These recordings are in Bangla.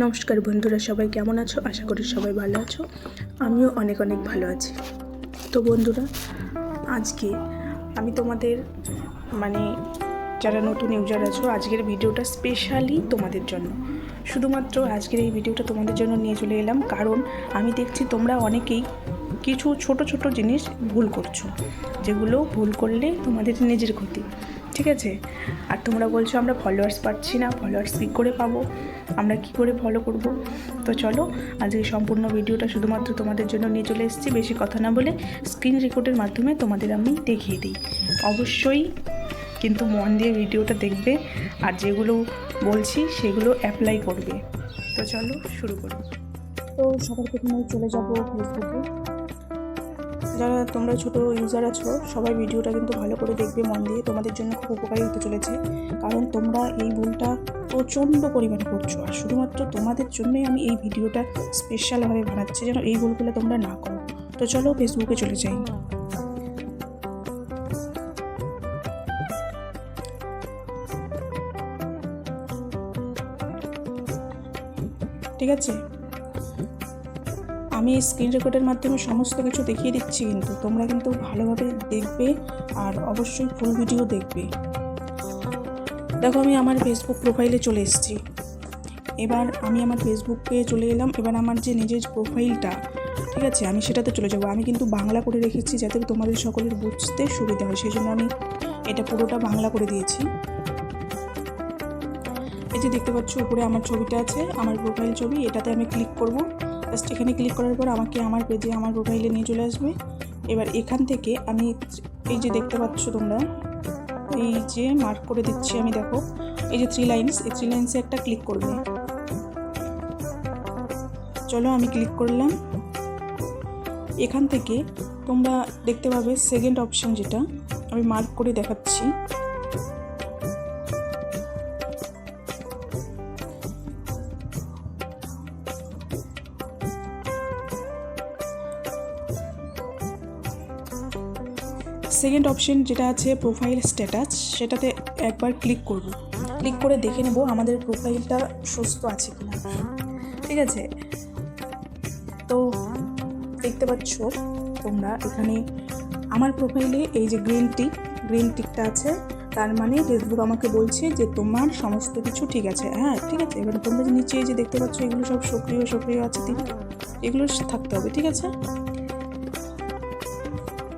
নমস্কার বন্ধুরা, সবাই কেমন আছো? আশা করি সবাই ভালো আছো। আমিও অনেক অনেক ভালো আছি। তো বন্ধুরা, আজকে আমি তোমাদের মানে যারা নতুন ইউজার আছো, আজকের ভিডিওটা স্পেশালি তোমাদের জন্য। শুধুমাত্র আজকের এই ভিডিওটা তোমাদের জন্য নিয়ে চলে এলাম, কারণ আমি দেখছি তোমরা অনেকেই কিছু ছোট ছোট জিনিস ভুল করছ, যেগুলো ভুল করলে তোমাদের নিজের ক্ষতি। ঠিক আছে? আর তোমরা বলছো আমরা ফলোয়ার্স পাচ্ছি না ফলোয়ার্স কী করে পাবো? আমরা কি করে ফলো করব? তো চলো, আজকে সম্পূর্ণ ভিডিওটা শুধুমাত্র তোমাদের জন্য নিয়ে চলে এসেছি। বেশি কথা না বলে স্ক্রিন রেকর্ডের মাধ্যমে তোমাদের আমি দেখিয়ে দিই। অবশ্যই কিন্তু মন দিয়ে ভিডিওটা দেখবে আর যেগুলো বলছি সেগুলো অ্যাপ্লাই করবে। তো চলো, শুরু করি। তো সবার প্রথমে চলে যাব ফেসবুকে যারা তোমরা ছোট ইউজার আছো, সবাই ভিডিওটা কিন্তু ভালো করে দেখবে মন দিয়ে। তোমাদের জন্য খুব উপকারী হতে চলেছে। কারণ তোমরা এই ভুলটা প্রচণ্ড পরিমাণে করছ। আর শুধুমাত্র তোমাদের জন্যই আমি এই ভিডিওটা স্পেশালভাবে বানাচ্ছি, যেন এই ভুলগুলো তোমরা না করো। তো চলো ফেসবুকে চলে যাই। ঠিক আছে? আমি স্ক্রিন রেকর্ডের মাধ্যমে সমস্ত কিছু দেখিয়ে দিচ্ছি কিন্তু। তোমরা কিন্তু ভালোভাবে দেখবে আর অবশ্যই ফুল ভিডিও দেখবে। দেখো আমি আমার ফেসবুক প্রোফাইলে চলে এসেছি। এবার আমি আমার ফেসবুকে চলে এলাম। এবার আমার যে নিজের প্রোফাইলটা ঠিক আছে? আমি সেটাতে চলে যাব। আমি কিন্তু বাংলা করে রেখেছি যাতে তোমাদের সকলের বুঝতে সুবিধা হয়। সেই জন্য আমি এটা পুরোটা বাংলা করে দিয়েছি। এই যে দেখতে পাচ্ছ, উপরে আমার ছবিটা আছে, আমার প্রোফাইল ছবি। এটাতে আমি ক্লিক করব। জাস্ট এখানে ক্লিক করার পর আমাকে আমার পেজে আমার প্রোফাইলে নিয়ে চলে আসবে। এবার এখান থেকে আমি এই যে দেখতে পাচ্ছ তোমরা, এই যে মার্ক করে দিচ্ছি আমি, দেখো, এই যে থ্রি লাইনস এই থ্রি লাইন্সে একটা ক্লিক করবে। চলো আমি ক্লিক করলাম। এখান থেকে তোমরা দেখতে পাবে সেকেন্ড অপশন যেটা, আমি মার্ক করে দেখাচ্ছি। সেকেন্ড অপশন যেটা আছে প্রোফাইল স্ট্যাটাস সেটাতে একবার ক্লিক করব। ক্লিক করে দেখে নেব আমাদের প্রোফাইলটা সুস্থ আছে কিনা। ঠিক আছে? তো দেখতে পাচ্ছ তোমরা এখানে আমার প্রোফাইলে এই যে গ্রিন টিক গ্রিন টিকটা আছে। তার মানে ফেসবুক আমাকে বলছে যে তোমার সমস্ত কিছু ঠিক আছে। হ্যাঁ ঠিক আছে? এবার তোমরা নিচে যে দেখতে পাচ্ছ এগুলো সব সক্রিয় সক্রিয় আছে এগুলো থাকতে হবে, ঠিক আছে?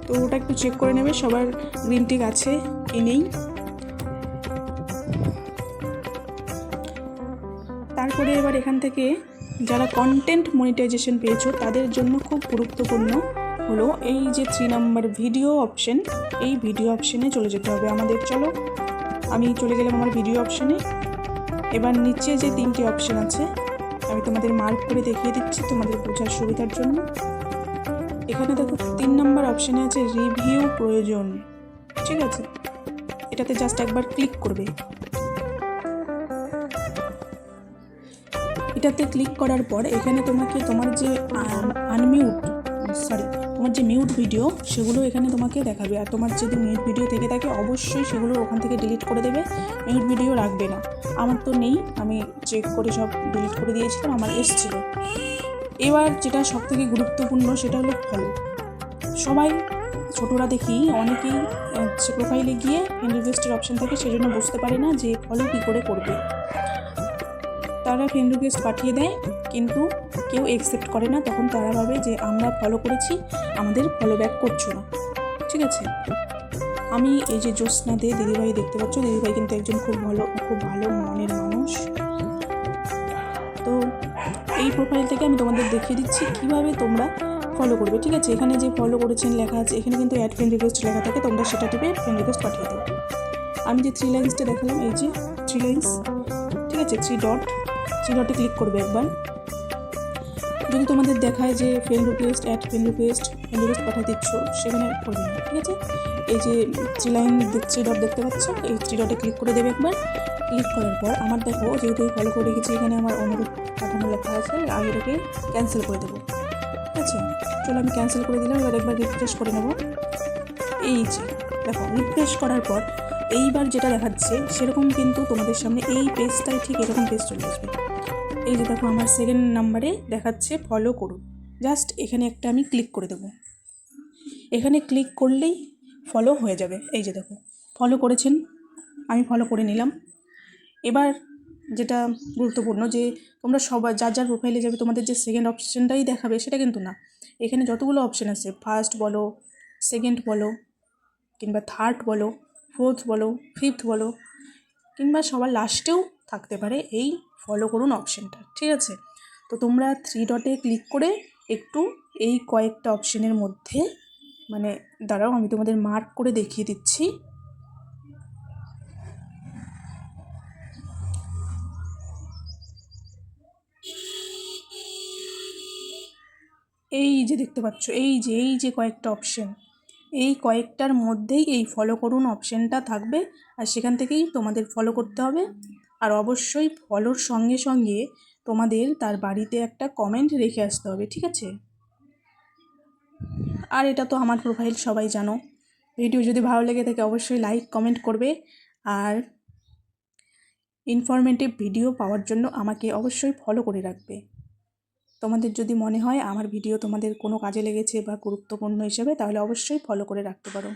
তো ওটা একটু চেক করে নেবে, সবার গ্রিন টিক আছে কি নেই তারপরে এবার এখান থেকে যারা কন্টেন্ট মনিটাইজেশন পেয়েছ, তাদের জন্য খুব গুরুত্বপূর্ণ হলো এই যে থ্রি নাম্বার ভিডিও অপশন এই ভিডিও অপশনে চলে যেতে হবে আমাদের। চলো, আমি চলে গেলাম আমার ভিডিও অপশনে এবার নিচে যে তিনটি অপশন আছে, আমি তোমাদের মার্ক করে দেখিয়ে দিচ্ছি তোমাদের বোঝার সুবিধার জন্য। এখানে দেখো তিন নম্বর অপশানে আছে রিভিউ প্রয়োজন। ঠিক আছে? এটাতে জাস্ট একবার ক্লিক করবে। এটাতে ক্লিক করার পর এখানে তোমাকে তোমার যে আনমিউট সরি তোমার যে মিউট ভিডিও সেগুলো এখানে তোমাকে দেখাবে। আর তোমার যদি মিউট ভিডিও থেকে থাকে, অবশ্যই সেগুলো ওখান থেকে ডিলিট করে দেবে। মিউট ভিডিও রাখবে না। আমার তো নেই, আমি চেক করে সব ডিলিট করে দিয়েছিলাম, আমার এসছিলো। এবার যেটা সব থেকে গুরুত্বপূর্ণ সেটা হলো ফলো। সবাই ছোটরা দেখি অনেকেই সে প্রোফাইলে গিয়ে ফ্রেন্ড রিকোয়েস্টের অপশান থাকে, সেই জন্য বুঝতে পারে না যে ফলো কী করে করবে। তারা ফ্রেন্ড রিকোয়েস্ট পাঠিয়ে দেয়, কিন্তু কেউ একসেপ্ট করে না, তখন তারা ভাবে যে আমরা ফলো করেছি, আমাদের ফলো ব্যাক করছ না। ঠিক আছে? আমি এই যে জ্যোৎস্না দে, দিদিভাই দেখতে পাচ্ছ, দিদিভাই কিন্তু একজন খুব ভালো খুব ভালো মনের মানুষ। এই প্রোফাইল থেকে আমি তোমাদের দেখিয়ে দিচ্ছি কীভাবে তোমরা ফলো করবে, ঠিক আছে? এখানে যে ফলো করেছেন লেখা আছে, এখানে কিন্তু অ্যাড ফ্রেন্ড রিকোয়েস্ট লেখা থাকে, তোমরা সেটা টিপে ফ্রেন্ড রিকোয়েস্ট পাঠিয়ে দেবে আমি যে থ্রি লাইন্সটা দেখালাম, এই যে থ্রি লাইন্স ঠিক আছে? থ্রি ডট থ্রি ডটে ক্লিক করবে একবার। যদি তোমাদের দেখায় যে friend request add friend request friend request পাঠিয়ে দিচ্ছ, সেখানে করবে না ঠিক আছে? এই যে থ্রি লাইন থ্রি ডট দেখতে পাচ্ছ, এই থ্রি ডটে ক্লিক করে দেবে একবার। ক্লিক করার পর আমার দেখো, যেহেতু ফলো করে রেখেছি, এখানে আমার অনুরোধ পাঠানো লেখা আছে, আমি এটাকে ক্যান্সেল করে দেবো, ঠিক আছে? চলো আমি ক্যান্সেল করে দিলাম, এবার একবার রিফ্রেশ করে নেব। এই যে, দেখো রিফ্রেশ করার পর এইবার যেটা দেখাচ্ছে, সেরকম কিন্তু তোমাদের সামনে এই পেজটাই ঠিক এরকম পেজ চলে আসবে। এই যে দেখো আমার সেকেন্ড নাম্বারে দেখাচ্ছে ফলো করুন। জাস্ট এখানে একটা আমি ক্লিক করে দেবো। এখানে ক্লিক করলেই ফলো হয়ে যাবে। এই যে দেখো ফলো করেছেন, আমি ফলো করে নিলাম। এবার যেটা গুরুত্বপূর্ণ যে, তোমরা সবাই যার যার প্রোফাইলে যাবে, তোমাদের যে সেকেন্ড অপশানটাই দেখাবে সেটা কিন্তু না। এখানে যতগুলো অপশান আছে ফার্স্ট বলো সেকেন্ড বলো, কিংবা থার্ড বলো ফোর্থ বলো ফিফথ বলো, কিংবা সবার লাস্টেও থাকতে পারে এই ফলো করুন অপশানটা ঠিক আছে? তো তোমরা থ্রি ডটে ক্লিক করে একটু এই কয়েকটা অপশানের মধ্যে মানে দাঁড়াও, আমি তোমাদের মার্ক করে দেখিয়ে দিচ্ছি। এই যে দেখতে পাচ্ছ, এই যে এই যে কয়েকটা অপশন এই কয়েকটার মধ্যেই এই ফলো করুন অপশানটা থাকবে, আর সেখান থেকেই তোমাদের ফলো করতে হবে। আর অবশ্যই ফলোর সঙ্গে সঙ্গে তোমাদের তার বাড়িতে একটা কমেন্ট রেখে আসতে হবে, ঠিক আছে? আর এটা তো আমার প্রোফাইল সবাই জানো। ভিডিও যদি ভালো লেগে থাকে, অবশ্যই লাইক কমেন্ট করবে। আর ইনফরমেটিভ ভিডিও পাওয়ার জন্য আমাকে অবশ্যই ফলো করে রাখবে। তোমাদের যদি মনে হয় আমার ভিডিও তোমাদের কোনো কাজে লেগেছে বা গুরুত্বপূর্ণ হিসেবে, তাহলে অবশ্যই ফলো করে রাখতে পারো।